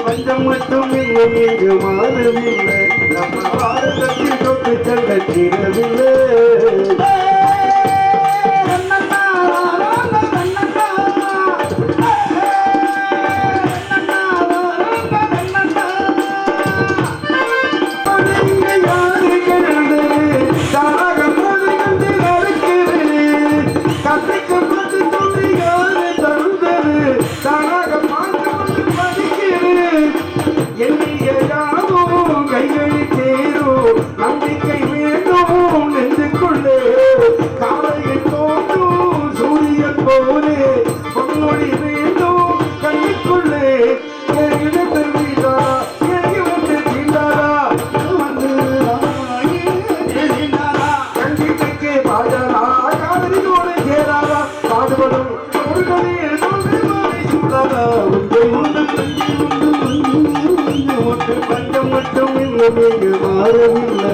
பஞ்சம் மட்டும் இன்னும் இங்கு மாறவில்லை நம்ம பாரதத்தில் தொட்டு சண்டை தீரவில்லை. Thank you. பஞ்சம் மட்டும் இன்னும் இங்கு மாறவில்லை